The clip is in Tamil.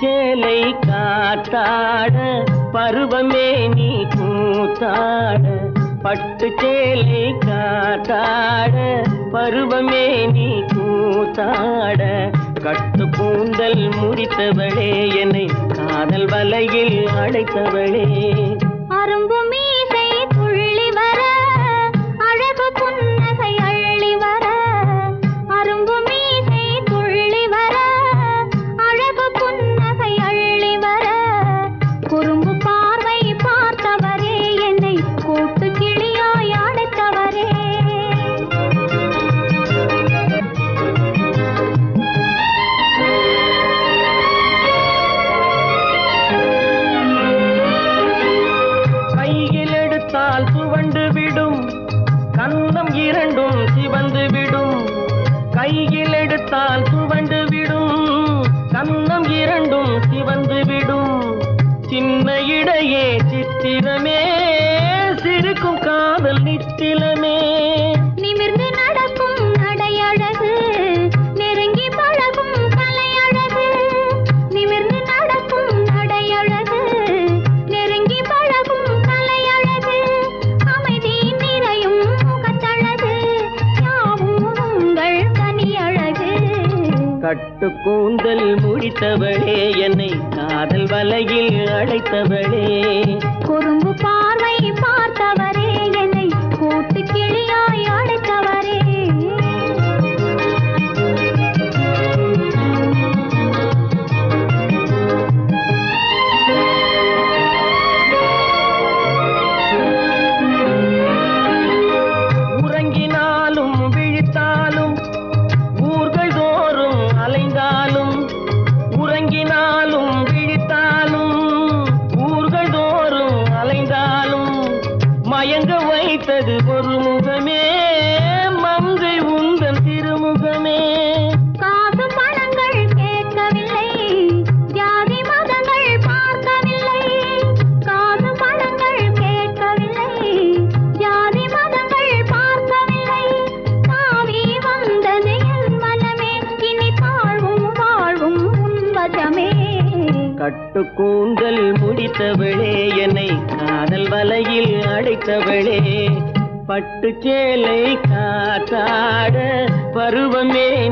சேலை காத்தாட பருவமே நீ கூத்தாட பட்டு சேலை காத்தாட பருவமே நீ கூத்தாட கட்டு கூந்தல் முறித்தவளே என்னை காதல் வலையில் அடைத்தவளே அரும்புமே சிரமே கட்டுக்கூந்தல் முடித்தவளே என்னை காதல் வலையில் அழைத்தவளே. குறும்பு பா வைத்தது ஒரு முகமே மங்கை உந்தன் திருமுகமே. கட்டுக்கூந்தல் முடித்தவளே என்னை காதல் வலையில் அடைத்தவளே. பட்டு சேலை காத்தாட பருவமே